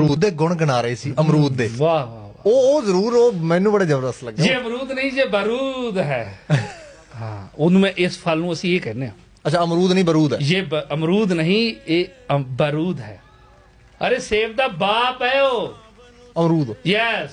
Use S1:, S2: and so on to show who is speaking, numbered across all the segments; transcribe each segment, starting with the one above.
S1: ਅਮਰੂਦ ਦੇ ਗੁਣ ਗਿਣਾ ਰਹੇ ਸੀ ਅਮਰੂਦ ਦੇ।
S2: ਵਾਹ ਵਾਹ
S1: ਉਹ ਉਹ ਜ਼ਰੂਰ ਉਹ ਮੈਨੂੰ ਬੜਾ ਜ਼ਬਰਦਸਤ ਲੱਗਿਆ
S2: ਜੇ ਅਮਰੂਦ ਨਹੀਂ ਜੇ ਬਰੂਦ ਹੈ। ਹਾਂ ਉਹਨੂੰ ਮੈਂ ਇਸ ਫਲ ਨੂੰ ਅਸੀਂ ਇਹ ਕਹਿੰਦੇ ਆ
S1: ਅੱਛਾ ਅਮਰੂਦ ਨਹੀਂ ਬਰੂਦ ਹੈ।
S2: ਇਹ ਅਮਰੂਦ ਨਹੀਂ ਇਹ ਬਰੂਦ ਹੈ। ਅਰੇ ਸੇਬ ਦਾ ਬਾਪ ਹੈ ਉਹ।
S1: ਅਮਰੂਦ।
S2: ਯੈਸ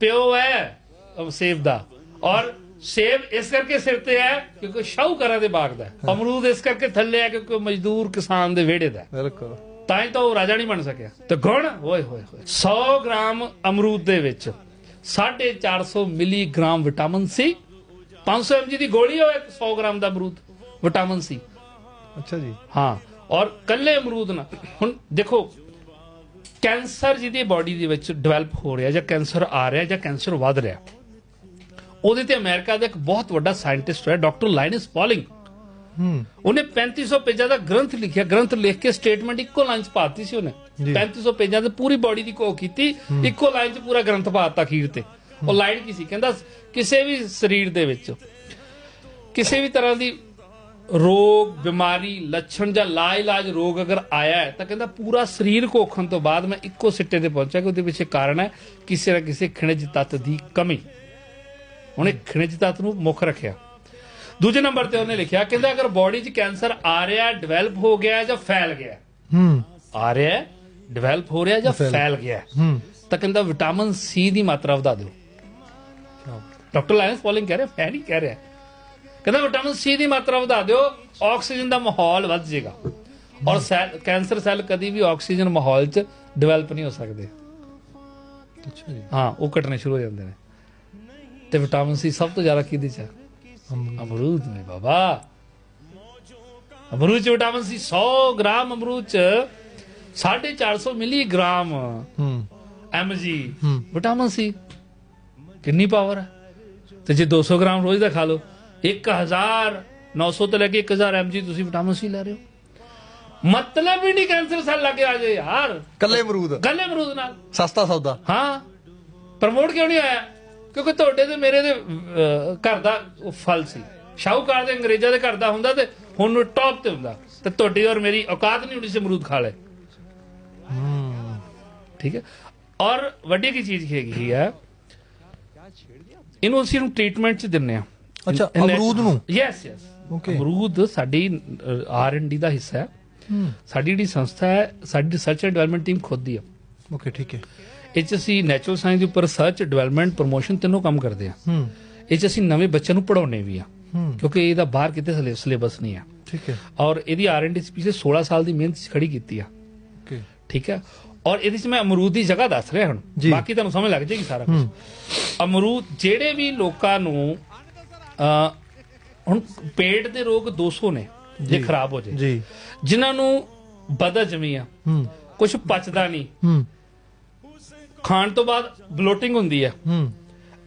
S2: ਪਿਓ ਹੈ ਉਹ ਸੇਬ ਦਾ। ਔਰ ਸੇਬ ਇਸ ਕਰਕੇ ਸਿਰ ਤੇ ਹੈ ਕਿਉਂਕਿ ਸ਼ਾਹੂਕਾਰਾਂ ਦੇ ਬਾਗ ਦਾ। ਅਮਰੂਦ ਇਸ ਕਰਕੇ ਥੱਲੇ ਹੈ ਕਿਉਂਕਿ ਮਜ਼ਦੂਰ ਕਿਸਾਨ ਦੇ ਵਿਹੜੇ ਦਾ।
S1: ਬਿਲਕੁਲ।
S2: ਤਾਂ ਹੀ ਤਾਂ ਉਹ ਰਾਜਾ ਨਹੀਂ ਬਣ ਸਕਿਆ। ਤੇ ਗੁਣ ਓਏ ਹੋਏ ਹੋਏ। 100 ਗ੍ਰਾਮ ਅਮਰੂਦ ਦੇ ਵਿੱਚ 450 ਮਿਲੀਗ੍ਰਾਮ ਵਿਟਾਮਿਨ ਸੀ। 500 mg ਦੀ ਗੋਲੀ ਹੋਏ 100 ਗ੍ਰਾਮ ਦਾ ਅਮਰੂਦ ਵਿਟਾਮਿਨ ਸੀ।
S1: ਅੱਛਾ ਜੀ।
S2: ਹਾਂ ਔਰ ਕੱਲੇ ਅਮਰੂਦ ਨਾ। ਹੁਣ ਦੇਖੋ ਕੈਂਸਰ ਜਿਹਦੀ ਬਾਡੀ ਦੇ ਵਿੱਚ ਡਿਵੈਲਪ ਹੋ ਰਿਹਾ ਜਾਂ ਕੈਂਸਰ ਆ ਰਿਹਾ ਜਾਂ ਕੈਂਸਰ ਵੱਧ ਰਿਹਾ। ਉਹਦੇ ਤੇ ਅਮਰੀਕਾ ਦਾ ਇੱਕ ਬਹੁਤ ਵੱਡਾ ਸਾਇੰਟਿਸਟ ਹੈ ਡਾਕਟਰ ਲਾਈਨਸ ਪੌਲਿੰਗ ਉਹਨੇ 3500 ਪੇਜਾਂ ਦਾ ਗ੍ਰੰਥ ਲਿਖਿਆ ਗ੍ਰੰਥ ਲਿਖ ਕੇ ਸਟੇਟਮੈਂਟ ਇੱਕੋ ਲਾਈਨ 'ਚ ਪਾਤੀ ਸੀ ਉਹਨੇ।
S1: ਜੀ।
S2: 3500 ਪੇਜਾਂ ਤੇ ਪੂਰੀ ਬਾਡੀ ਦੀ ਕੋ ਕੀਤੀ ਇੱਕੋ ਲਾਈਨ 'ਚ ਪੂਰਾ ਗ੍ਰੰਥ ਪਾਤਾ ਅਖੀਰ ਤੇ। ਉਹ ਲਾਈਨ ਕੀ ਸੀ? ਕਹਿੰਦਾ ਕਿਸੇ ਵੀ ਸਰੀਰ ਦੇ ਵਿੱਚ ਕਿਸੇ ਵੀ ਤਰ੍ਹਾਂ ਦੀ ਰੋਗ ਬਿਮਾਰੀ ਲੱਛਣ ਜਾਂ ਲਾਇਲਾਜ ਰੋਗ ਅਗਰ ਆਇਆ ਹੈ ਤਾਂ ਕਹਿੰਦਾ ਪੂਰਾ ਸਰੀਰ ਕੋਖਣ ਤੋਂ ਬਾਅਦ ਮੈਂ ਇੱਕੋ ਸਿੱਟੇ ਤੇ ਪਹੁੰਚਿਆ ਕਿ ਉਹਦੇ ਪਿੱਛੇ ਕਾਰਨ ਹੈ ਕਿਸੇ ਨਾ ਕਿਸੇ ਖਣਿਜ ਤੱਤ ਦੀ ਕਮੀ। ਉਹਨੇ ਖਣਿਜ ਤੱਤ ਨੂੰ ਮੁੱਖ ਰੱਖਿਆ। ਦੂਜੇ ਨੰਬਰ ਤੇ ਉਹਨੇ ਲਿਖਿਆ ਕਹਿੰਦਾ ਅਗਰ ਬਾਡੀ 'ਚ ਕੈਂਸਰ ਆ ਰਿਹਾ ਡਿਵੈਲਪ ਹੋ ਗਿਆ ਜਾਂ ਫੈਲ ਗਿਆ? ਹੈ, ਆ ਰਿਹਾ ਡਿਵੈਲਪ ਹੋ ਰਿਹਾ ਜਾਂ ਫੈਲ ਗਿਆ। ਹੈ, ਤਾਂ ਕਹਿੰਦਾ ਵਿਟਾਮਿਨ ਸੀ ਦੀ ਮਾਤਰਾ ਵਧਾ ਦਿਓ। ਡਾਕਟਰ ਲਾਇਨਸ ਪੋਲਿੰਗ ਕਹਿ ਰਿਹਾ ਮੈਂ ਨਹੀਂ ਕਹਿ ਰਿਹਾ। ਕਹਿੰਦਾ ਵਿਟਾਮਿਨ ਸੀ ਦੀ ਮਾਤਰਾ ਵਧਾ ਦਿਓ ਆਕਸੀਜਨ ਦਾ ਮਾਹੌਲ ਵੱਧ ਜਾਏਗਾ ਔਰ ਸੈੱਲ ਕੈਂਸਰ ਸੈੱਲ ਕਦੀ ਵੀ ਆਕਸੀਜਨ ਮਾਹੌਲ 'ਚ ਡਿਵੈਲਪ ਨਹੀਂ ਹੋ ਸਕਦੇ। ਹਾਂ ਉਹ ਘਟਣੇ ਸ਼ੁਰੂ ਹੋ ਜਾਂਦੇ ਨੇ। ਤੇ ਵਿਟਾਮਿਨ ਸੀ ਸਭ ਤੋਂ ਜ਼ਿਆਦਾ ਕਿਹਦੇ 'ਚ ਹੈ ਅਮਰੂਦ ਮੇ ਬਾਬਾ ਅਮਰੂਦ ਵਿਟਾਮਿਨ ਸੀ 100 ਗ੍ਰਾਮ ਅਮਰੂਦ ਚ 450 ਮਿਲੀਗ੍ਰਾਮ
S1: ਹੂੰ ਐਮਜੀ
S2: ਵਿਟਾਮਿਨ ਸੀ ਕਿੰਨੀ ਪਾਵਰ ਹੈ ਤੇ ਜੇ 200 ਗ੍ਰਾਮ ਰੋਜ਼ ਦਾ ਖਾ ਲਓ 1900 ਤੋਂ ਲੈ ਕੇ 1000 ਐਮਜੀ ਤੁਸੀਂ ਵਿਟਾਮਿਨ ਸੀ ਲੈ ਰਹੇ ਹੋ ਮਤਲਬ ਹੀ ਨਹੀਂ ਕੈਂਸਰ ਸੈੱਲ ਲੱਗ ਆ ਜੇ ਯਾਰ
S1: ਕੱਲੇ ਅਮਰੂਦ
S2: ਕੱਲੇ ਅਮਰੂਦ ਨਾਲ
S1: ਸਸਤਾ ਸੌਦਾ
S2: ਹਾਂ ਪ੍ਰਮੋਟ ਕਿਉਂ ਨਹੀਂ ਆਇਆ ਕਿਉਂਕਿ ਤੁਹਾਡੇ ਤੇ ਮੇਰੇ ਦੇ ਘਰ ਦਾ ਫਲ ਸੀ। ਸ਼ਾਹੂਕਾਰ ਦੇ ਅੰਗਰੇਜ਼ਾਂ ਦੇ ਘਰ ਦਾ ਹੁੰਦਾ ਤੇ ਹੁਣ ਟੌਪ ਤੇ ਹੁੰਦਾ। ਤੇ ਤੁਹਾਡੀ ਔਰ ਮੇਰੀ ਔਕਾਤ ਨਹੀਂ ਹੁੰਦੀ ਸੀ ਅਮਰੂਦ ਖਾ ਲੈ ਠੀਕ ਹੈ। ਔਰ ਵੱਡੀ ਕੀ ਚੀਜ਼ ਹੈਗੀ ਹੈ ਇਹਨੂੰ ਅਸੀਂ ਨੂੰ ਟ੍ਰੀਟਮੈਂਟ ਚ ਦਿੰਨੇ ਆ
S1: ਅੱਛਾ, ਅਮਰੂਦ ਨੂੰ?
S2: Yes yes
S1: Okay.
S2: ਅਮਰੂਦ ਸਾਡੀ ਆਰ ਐਂਡ ਡੀ ਦਾ ਹਿੱਸਾ ਹੈ।
S1: ਹੂੰ।
S2: ਸਾਡੀ ਜਿਹੜੀ ਸੰਸਥਾ ਹੈ ਸਾਡੀ ਰਿਸਰਚ ਐਂਡ ਡਿਵੈਲਪਮੈਂਟ ਟੀਮ ਖੁਦ ਦੀ ਹੈ।
S1: ਓਕੇ ਠੀਕ ਹੈ।
S2: ਇਹ 'ਚ ਅਸੀਂ ਨੈਚੁਰਲ ਸਾਇੰਸ ਦੇ ਉੱਪਰ ਰਿਸਰਚ ਡਿਵੈਲਪਮੈਂਟ ਪ੍ਰੋਮੋਸ਼ਨ ਤਿੰਨੋਂ ਕੰਮ ਕਰਦੇ ਆ
S1: ਹੂੰ।
S2: ਇਹ 'ਚ ਅਸੀਂ ਨਵੇਂ ਬੱਚਿਆਂ ਨੂੰ ਪੜਾਉਣੇ ਵੀ ਆ ਕਿਉਂਕਿ ਇਹਦਾ ਬਾਹਰ ਕਿਤੇ ਸਿਲੇਬਸ ਨਹੀਂ ਆ
S1: ਠੀਕ ਹੈ।
S2: ਔਰ ਇਹਦੀ ਆਰ&ਡੀ ਪਿਛਲੇ 16 ਸਾਲ ਦੀ ਮਿਹਨਤ ਖੜੀ ਕੀਤੀ ਆ।
S1: ਓਕੇ।
S2: ਠੀਕ ਹੈ? ਔਰ ਇਹਦੇ 'ਚ ਮੈਂ ਅਮਰੂਦ ਦੀ ਜਗ੍ਹਾ ਦੱਸ ਰਿਹਾ ਹੁਣ। ਬਾਕੀ ਤੁਹਾਨੂੰ ਸਮਝ ਲੱਗ ਜਾਏਗੀ ਸਾਰਾ ਕੁਝ ਅਮਰੂਦ ਜਿਹੜੇ ਵੀ ਲੋਕਾਂ ਨੂੰ ਅ ਹੁਣ ਪੇਟ ਦੇ ਰੋਗ 200 ਨੇ ਜੇ। ਖਰਾਬ ਹੋ ਜੇ
S1: ਜੀ।
S2: ਜਿਨ੍ਹਾਂ ਨੂੰ ਬਦਹਜਮੀ ਆ ਕੁਝ ਪਚਦਾ ਨਹੀਂ। ਖਾਣ ਤੋਂ ਬਾਅਦ ਬਲੋਟਿੰਗ ਹੁੰਦੀ ਹੈ।
S1: ਹੂੰ।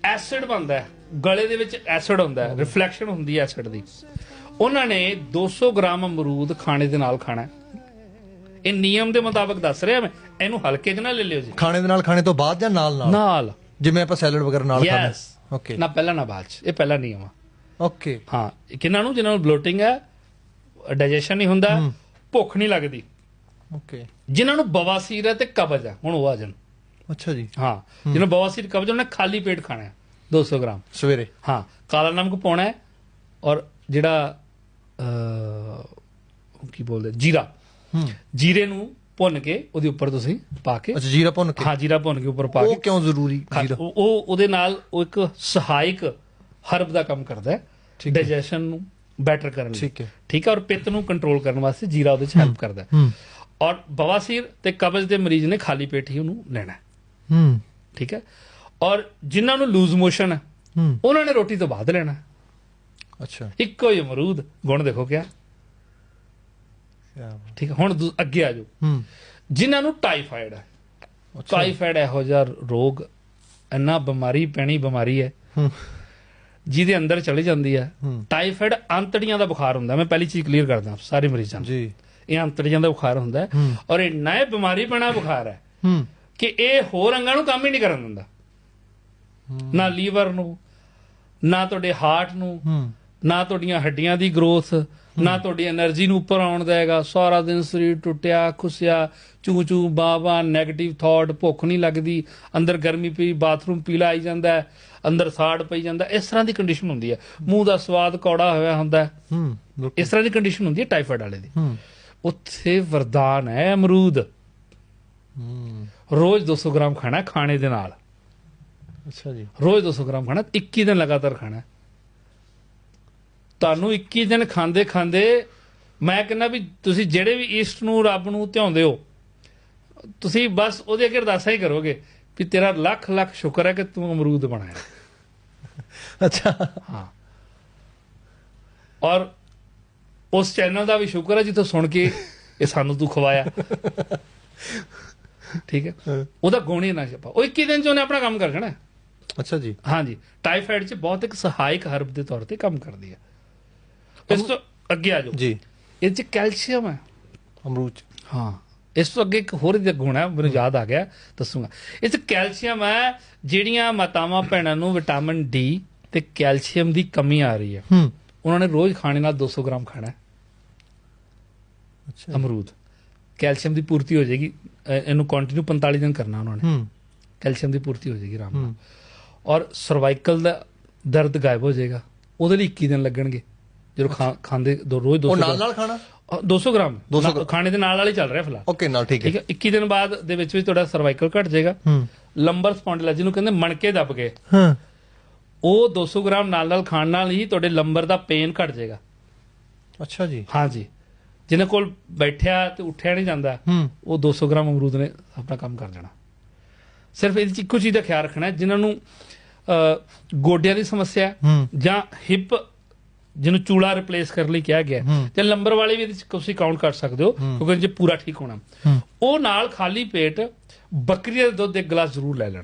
S2: ਐਸਿਡ ਬਣਦਾ ਹੈ। ਗਲੇ ਦੇ ਵਿੱਚ ਐਸਿਡ ਹੁੰਦਾ ਹੈ। ਰਿਫਲੈਕਸ਼ਨ ਹੁੰਦੀ ਹੈ ਐਸਿਡ ਦੀ। ਉਹਨਾਂ ਨੇ 200 ਗ੍ਰਾਮ ਅਮਰੂਦ ਖਾਣੇ ਦੇ ਨਾਲ ਖਾਣਾ ਹੈ। ਇਹ ਨਿਯਮ ਦੇ ਮੁਤਾਬਕ ਦੱਸ ਰਿਹਾ ਮੈਂ। ਇਹਨੂੰ ਹਲਕੇ 'ਚ ਨਾ ਲੈ ਲਿਓ ਜੀ।
S1: ਖਾਣੇ ਦੇ ਨਾਲ ਖਾਣੇ ਤੋਂ ਬਾਅਦ ਜਾਂ ਨਾਲ ਨਾਲ?
S2: ਨਾਲ।
S1: ਜਿਵੇਂ ਆਪਾਂ ਸੈਲਡ ਵਗੈਰਾ ਨਾਲ ਖਾਂਦੇ
S2: ਯੈਸ
S1: ਓਕੇ
S2: ਨਾ ਪਹਿਲਾਂ ਨਾ ਬਾਅਦ 'ਚ। ਇਹ ਪਹਿਲਾ ਨਿਯਮ ਆ।
S1: ਓਕੇ
S2: ਹਾਂ। ਕਿਹਨਾਂ ਨੂੰ? ਜਿਹਨਾਂ ਨੂੰ ਬਲੋਟਿੰਗ ਹੈ ਡਾਈਜੈਸ਼ਨ ਨਹੀਂ ਹੁੰਦਾ ਭੁੱਖ ਨਹੀਂ ਲੱਗਦੀ।
S1: ਓਕੇ
S2: ਜਿਨ੍ਹਾਂ ਨੂੰ ਬਵਾਸੀਰ ਹੈ ਤੇ ਕਬਜ਼ ਹੈ। ਹੁਣ ਉਹ ਆ ਜਾਣ।
S1: ਅੱਛਾ ਜੀ।
S2: ਹਾਂ। ਜਿਹਨਾਂ ਨੂੰ ਬਵਾਸੀਰ ਕਬਜ਼ ਉਹਨੇ ਖਾਲੀ ਪੇਟ ਖਾਣਾ ਹੈ। 200 ਗ੍ਰਾਮ।
S1: ਸਵੇਰੇ।
S2: ਹਾਂ। ਕਾਲਾ ਨਮਕ ਪਾਉਣਾ ਹੈ ਔਰ ਜਿਹੜਾ ਅਹ, ਕੀ ਬੋਲਦੇ ਜੀਰਾ।
S1: ਹੂੰ।
S2: ਜੀਰੇ ਨੂੰ ਭੁੰਨ ਕੇ ਉਹਦੇ ਉੱਪਰ ਤੁਸੀਂ ਪਾ ਕੇ
S1: ਅੱਛਾ ਜੀਰਾ ਭੁੰਨ ਕੇ?
S2: ਹਾਂ ਜੀਰਾ ਭੁੰਨ ਕੇ ਉੱਪਰ ਪਾ
S1: ਉਹ
S2: ਕੇ।
S1: ਕਿਉਂ ਜ਼ਰੂਰੀ
S2: ਖਾ-
S1: ਜੀਰਾ?
S2: ਉਹ ਉਹ- ਉਹਦੇ ਨਾਲ ਉਹ ਇੱਕ ਸਹਾਇਕ ਹਰਬ ਦਾ ਕੰਮ ਕਰਦਾ ਹੈ।
S1: ਠੀਕ ਹੈ।
S2: ਡਾਈਜੈਸ਼ਨ ਨੂੰ ਬੈਟਰ ਕਰਨ ਲਈ।
S1: ਠੀਕ ਹੈ।
S2: ਠੀਕ ਹੈ ਔਰ ਪਿੱਤ ਨੂੰ ਕੰਟਰੋਲ ਕਰਨ ਵਾਸਤੇ ਜੀਰਾ ਉਹਦੇ ਚ ਹੈਲਪ ਕਰਦਾ ਹੈ।
S1: ਹੂੰ।
S2: ਔਰ ਬਵਾਸੀਰ ਤੇ ਕਬਜ਼ ਦੇ ਮਰੀਜ਼ ਨੇ ਖਾਲੀ ਪੇਟ ਹੀ ਉਹਨੂੰ ਲੈਣਾ ਹੈ।
S1: ਹੂੰ।
S2: ਠੀਕ ਹੈ? ਔਰ ਜਿਨ੍ਹਾਂ ਨੂੰ ਲੂਜ਼ ਮੋਸ਼ਨ ਹੈ
S1: ਹੂੰ।
S2: ਉਹਨਾਂ ਨੇ ਰੋਟੀ ਤੋਂ ਬਾਅਦ ਲੈਣਾ।
S1: ਅੱਛਾ।
S2: ਇੱਕੋ ਹੀ ਅਮਰੂਦ ਗੁਣ ਦੇਖੋ ਕਿਆ। ਠੀਕ ਹੈ ਹੁਣ ਅੱਗੇ ਆ ਜਾਓ।
S1: ਹੂੰ।
S2: ਜਿਨ੍ਹਾਂ ਨੂੰ ਟਾਈਫਾਇਡ ਹੈ। ਟਾਈਫਾਇਡ ਇਹੋ ਜਿਹਾ ਰੋਗ ਇੰਨਾ ਬਿਮਾਰੀ ਪੈਣੀ ਬਿਮਾਰੀ ਹੈ।
S1: ਹੂੰ।
S2: ਜਿਹਦੇ ਅੰਦਰ ਚਲੀ ਜਾਂਦੀ ਹੈ। ਟਾਈਫਾਇਡ ਅੰਤੜੀਆਂ ਦਾ ਬੁਖਾਰ ਹੁੰਦਾ ਮੈਂ ਪਹਿਲੀ ਚੀਜ਼ ਕਲੀਅਰ ਕਰਦਾ ਸਾਰੇ ਮਰੀਜ਼ਾਂ ਨੂੰ।
S1: ਜੀ।
S2: ਇਹ ਅੰਤੜੀਆਂ ਦਾ ਬੁਖਾਰ ਹੁੰਦਾ। ਔਰ ਇਹ ਨਏ ਬਿਮਾਰੀ ਪੈਣਾ ਬੁਖਾਰ ਹੈ।
S1: ਹੂੰ।
S2: ਕਿ ਇਹ ਹੋਰ ਅੰਗਾਂ ਨੂੰ ਕੰਮ ਹੀ ਨਹੀਂ ਕਰਨ ਦਿੰਦਾ। ਨਾ ਲੀਵਰ ਨੂੰ ਨਾ ਤੁਹਾਡੇ ਹਾਰਟ ਨੂੰ ਨਾ ਤੁਹਾਡੀਆਂ ਹੱਡੀਆਂ ਦੀ ਗਰੋਥ ਨਾ ਤੁਹਾਡੀ એનર્ਜੀ ਨੂੰ ਉੱਪਰ ਆਉਣ ਦੇਗਾ ਸਾਰਾ ਦਿਨ ਸਰੀਰ ਟੁੱਟਿਆ ਖੁਸਿਆ ਚੂ ਚੂ ਬਾਵਾ 네ਗੇਟਿਵ ਥਾਟ ਭੁੱਖ ਨਹੀਂ ਲੱਗਦੀ। ਅੰਦਰ ਗਰਮੀ ਪਈ ਬਾਥਰੂਮ ਪੀਲਾ ਆਈ ਜਾਂਦਾ ਅੰਦਰ ਸਾੜ ਪਈ ਜਾਂਦਾ। ਇਸ ਤਰ੍ਹਾਂ ਦੀ ਕੰਡੀਸ਼ਨ ਹੁੰਦੀ ਹੈ। ਮੂੰਹ ਦਾ ਸਵਾਦ ਕੌੜਾ ਹੋਇਆ ਹੁੰਦਾ ਹੂੰ। ਇਸ ਤਰ੍ਹਾਂ ਦੀ ਕੰਡੀਸ਼ਨ ਹੁੰਦੀ ਹੈ ਟਾਈਫਾਇਡ ਵਾਲੇ ਦੀ। ਉੱਥੇ ਵਰਦਾਨ ਹੈ ਅਮਰੂਦ। ਰੋਜ਼ 200 ਗ੍ਰਾਮ ਖਾਣਾ ਖਾਣੇ ਦੇ ਨਾਲ।
S1: ਅੱਛਾ ਜੀ।
S2: ਰੋਜ਼ 200 ਗ੍ਰਾਮ ਖਾਣਾ 21 ਦਿਨ ਲਗਾਤਾਰ ਖਾਣਾ। ਤੁਹਾਨੂੰ 21 ਦਿਨ ਖਾਂਦੇ ਖਾਂਦੇ ਮੈਂ ਕਹਿੰਦਾ ਵੀ ਤੁਸੀਂ ਜਿਹੜੇ ਵੀ ਈਸਟ ਨੂੰ ਰੱਬ ਨੂੰ ਧਿਆਉਂਦੇ ਹੋ ਤੁਸੀਂ ਬਸ ਉਹਦੇ ਅੱਗੇ ਅਰਦਾਸਾਂ ਹੀ ਕਰੋਗੇ ਵੀ ਤੇਰਾ ਲੱਖ ਲੱਖ ਸ਼ੁਕਰ ਹੈ ਕਿ ਤੂੰ ਅਮਰੂਦ ਬਣਾਇਆ
S1: ਅੱਛਾ।
S2: ਹਾਂ। ਔਰ ਉਸ ਚੈਨਲ ਦਾ ਵੀ ਸ਼ੁਕਰ ਹੈ ਜਿੱਥੋਂ ਸੁਣ ਕੇ ਇਹ ਸਾਨੂੰ ਤੂੰ ਖਵਾਇਆ। ਠੀਕ ਹੈ?
S1: ਹਾਂ।
S2: ਉਹਦਾ ਗੁਣ ਹੀ ਨਾ ਛਪਾ ਉਹ 21 ਦਿਨ ਚ ਉਹਨੇ ਆਪਣਾ ਕੰਮ ਕਰ ਜਾਣਾ ਹੈ।
S1: ਅੱਛਾ ਜੀ।
S2: ਹਾਂਜੀ। ਟਾਈਫਾਇਡ 'ਚ ਬਹੁਤ ਇੱਕ ਸਹਾਇਕ ਹਰਬ ਦੇ ਤੌਰ ਤੇ ਕੰਮ ਕਰਦੀ ਹੈ। ਇਸ ਤੋਂ ਅੱਗੇ ਆ ਜਾਓ।
S1: ਜੀ।
S2: ਇਹ 'ਚ ਕੈਲਸ਼ੀਅਮ ਹੈ।
S1: ਅਮਰੂਦ ਚ।
S2: ਹਾਂ। ਇਸ ਤੋਂ ਅੱਗੇ ਇੱਕ ਹੋਰ ਇਹਦਾ ਗੁਣ ਹੈ ਮੈਨੂੰ ਯਾਦ ਆ ਗਿਆ ਦੱਸੂਗਾ। ਇਹ 'ਚ ਕੈਲਸ਼ੀਅਮ ਹੈ ਜਿਹੜੀਆਂ ਮਾਤਾਵਾਂ ਭੈਣਾਂ ਨੂੰ ਵਿਟਾਮਿਨ ਡੀ ਤੇ ਕੈਲਸ਼ੀਅਮ ਦੀ ਕਮੀ ਆ ਰਹੀ ਹੈ।
S1: ਹੂੰ।
S2: ਉਹਨਾਂ ਨੇ ਰੋਜ਼ ਖਾਣੇ ਨਾਲ 200 ਗ੍ਰਾਮ ਖਾਣਾ ਹੈ।
S1: ਅੱਛਾ
S2: ਅਮਰੂਦ। ਕੈਲਸ਼ੀਅਮ ਦੀ ਪੂਰਤੀ ਹੋ ਜਾਏਗੀ। ਇਹਨੂੰ ਕੰਟੀਨਿਊ 45 ਦਿਨ ਕਰਨਾ ਉਹਨਾਂ ਨੇ।
S1: ਹੂੰ।
S2: ਕੈਲਸ਼ੀਅਮ ਦੀ ਪੂਰਤੀ ਹੋ ਜਾਏਗੀ ਆਰਾਮ ਨਾਲ।
S1: ਹੂੰ
S2: ਔਰ ਸਰਵਾਈਕਲ ਦਾ ਦਰਦ ਗਾਇਬ ਹੋ ਜਾਏਗਾ। ਉਹਦੇ ਲਈ 21 ਦਿਨ ਲੱਗਣਗੇ। ਜਦੋਂ ਖਾਂਦੇ ਦੋ ਰੋਜ਼ 200
S1: ਉਹ ਨਾਲ ਨਾਲ ਖਾਣਾ?
S2: ਅ, 200 ਗ੍ਰਾਮ।
S1: 200
S2: ਨਾ- ਖਾਣੇ ਦੇ ਨਾਲ ਨਾਲ ਹੀ ਚੱਲ ਰਿਹਾ ਫਿਲਹਾਲ।
S1: ਓਕੇ ਨਾਲ ਠੀਕ
S2: ਠੀਕ
S1: ਹੈ?
S2: ਹੈ 21 ਦਿਨ ਬਾਅਦ ਦੇ ਵਿੱਚ ਵਿੱਚ ਤੁਹਾਡਾ ਸਰਵਾਈਕਲ ਘਟ ਜਾਏਗਾ।
S1: ਹੂੰ।
S2: ਲੰਬਰ ਸਪੌਂਡਿਲਾ ਜਿਹਨੂੰ ਕਹਿੰਦੇ ਮਣਕੇ ਦੱਬ ਗਏ
S1: ਹਾਂ।
S2: ਉਹ 200 ਗ੍ਰਾਮ ਨਾਲ ਨਾਲ ਖਾਣ ਨਾਲ ਹੀ ਤੁਹਾਡੇ ਲੰਬਰ ਦਾ ਪੇਨ ਘਟ ਜਾਏਗਾ।
S1: ਅੱਛਾ ਜੀ।
S2: ਹਾਂਜੀ। ਜਿਹਨਾਂ ਕੋਲ ਬੈਠਿਆ ਤੇ ਉੱਠਿਆ ਨਹੀਂ ਜਾਂਦਾ ਉਹ 200 ਗ੍ਰਾਮ ਅਮਰੂਦ ਨੇ ਆਪਣਾ ਕੰਮ ਕਰ ਜਾਣਾ। ਸਿਰਫ ਇਹਦੇ ਚ ਇੱਕੋ ਚੀਜ਼ ਦਾ ਖਿਆਲ ਰੱਖਣਾ ਹੈ, ਜਿਨ੍ਹਾਂ ਨੂੰ ਗੋਡਿਆਂ ਦੀ ਸਮੱਸਿਆ ਜਾਂ ਹਿਪ ਜਿਹਨੂੰ ਚੂਲਾ ਰਿਪਲੇਸ ਕਰਨ ਲਈ ਕਿਹਾ ਗਿਆ। ਤੇ ਲੰਬਰ ਵਾਲੇ ਵੀ ਇਹਦੇ ਚ ਤੁਸੀਂ ਕਾਊਂਟ ਕਰ ਸਕਦੇ ਹੋ ਕਿਉਂਕਿ ਜੇ ਪੂਰਾ ਠੀਕ ਹੋਣਾ। ਉਹ ਨਾਲ ਖਾਲੀ ਪੇਟ ਬੱਕਰੀ ਦਾ ਦੁੱਧ ਇੱਕ ਗਲਾਸ ਜ਼ਰੂਰ ਲੈ ਲੈਣ।